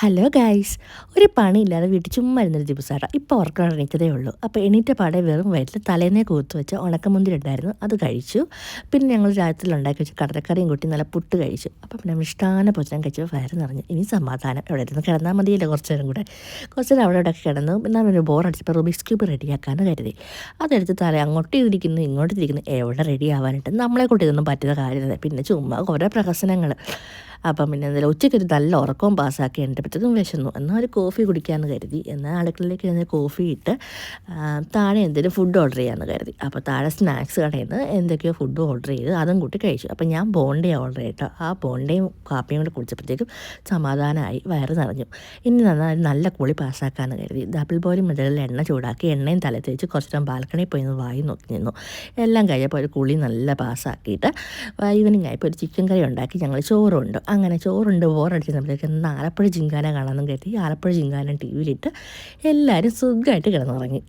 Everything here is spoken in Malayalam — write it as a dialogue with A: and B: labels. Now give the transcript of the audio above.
A: ഹലോ ഗായ്സ് ഒരു പണിയില്ലാതെ വീട്ടിൽ ചുമ്മാ ഇരുന്നൊരു ദിവസമാട്ടോ ഇപ്പോൾ ഉറക്കം എണീറ്റതേ ഉള്ളൂ. അപ്പോൾ എണീറ്റ പാടെ വെറും വയറ്റിൽ തലേന്നേ കൂത്ത് വെച്ച ഉണക്കമുന്തിരി ഉണ്ടായിരുന്നു അത് കഴിച്ചു. പിന്നെ ഞങ്ങൾ രാത്രിയിൽ ഉണ്ടാക്കി വെച്ച് കടലക്കറിയും കൂട്ടി നല്ല പുട്ട് കഴിച്ചു. അപ്പം പിന്നെ ഇഷ്ടാന ഭോജനം കഴിച്ചപ്പോൾ വയറ് നിറഞ്ഞു. ഇനി സമാധാനം. എവിടെ ഇരുന്ന് കിടന്നാൽ മതിയല്ലോ കുറച്ച് നേരം കൂടെ. കുറച്ച് നേരം അവിടെ ഇവിടെ കിടന്നു. പിന്നെ പിന്നെ ബോറടിച്ചപ്പോൾ റൂബിക്സ് ക്യൂബ് റെഡിയാക്കാമെന്ന് കരുതി. അതെടുത്ത് തല അങ്ങോട്ട് ഇരിക്കുന്നു ഇങ്ങോട്ട് ഇരിക്കുന്നു എവിടെ റെഡി ആവാനായിട്ട്? നമ്മളെ കൂട്ടി ഇതൊന്നും പറ്റുന്ന കാര്യമില്ല. പിന്നെ ചുമ്മാ കുറേ പ്രഹസനങ്ങൾ അപ്പം പിന്നെ എന്തായാലും ഉച്ചയ്ക്ക് ഒരു നല്ല ഉറക്കവും പാസ്സാക്കി എന്റെപ്പറ്റതും വിശന്നു. എന്നാൽ ഒരു കോഫി കുടിക്കാമെന്ന് കരുതി. എന്നാൽ അടുക്കളയിലേക്ക് ഇരുന്ന് കോഫി ഇട്ട് താഴെ എന്തെങ്കിലും ഫുഡ് ഓർഡർ ചെയ്യാമെന്ന് കരുതി. അപ്പോൾ താഴെ സ്നാക്സ് കടയിൽ നിന്ന് എന്തൊക്കെയോ ഫുഡ് ഓർഡർ ചെയ്ത് അതും കൂട്ടി കഴിച്ചു. അപ്പോൾ ഞാൻ ബോണ്ടേ ഓർഡർ ചെയ്തിട്ടോ ആ ബോണ്ടയും കാപ്പിയും കൂടെ കുടിച്ചപ്പോഴത്തേക്കും സമാധാനമായി വയറ് നിറഞ്ഞു. ഇനി നന്നായി നല്ല കുളി പാസ്സാക്കാമെന്ന് കരുതി. ഡബിൾ ബോയിൽ മുതലിൽ എണ്ണ ചൂടാക്കി എണ്ണയും തല തേച്ച് കുറച്ച് നേരം ബാൽക്കണിയിൽ പോയി നിന്ന് വായി നോക്കി നിന്നു. എല്ലാം കഴിഞ്ഞപ്പോൾ ഒരു കുളി നല്ല പാസ്സാക്കിയിട്ട് ഈവനിങ് ആയപ്പോൾ ഒരു ചിക്കൻ കറി ഉണ്ടാക്കി. ഞങ്ങൾ ചോറുണ്ട്? അങ്ങനെ ചോറുണ്ട് ബോറടിച്ച് ഇന്ന് ആലപ്പുഴ ജിങ്കാന കാണാമെന്നും കരുതി ആലപ്പുഴ ജിങ്കാന ടി വിയിലിട്ട് എല്ലാവരും സുഖമായിട്ട് കിടന്നുറങ്ങി.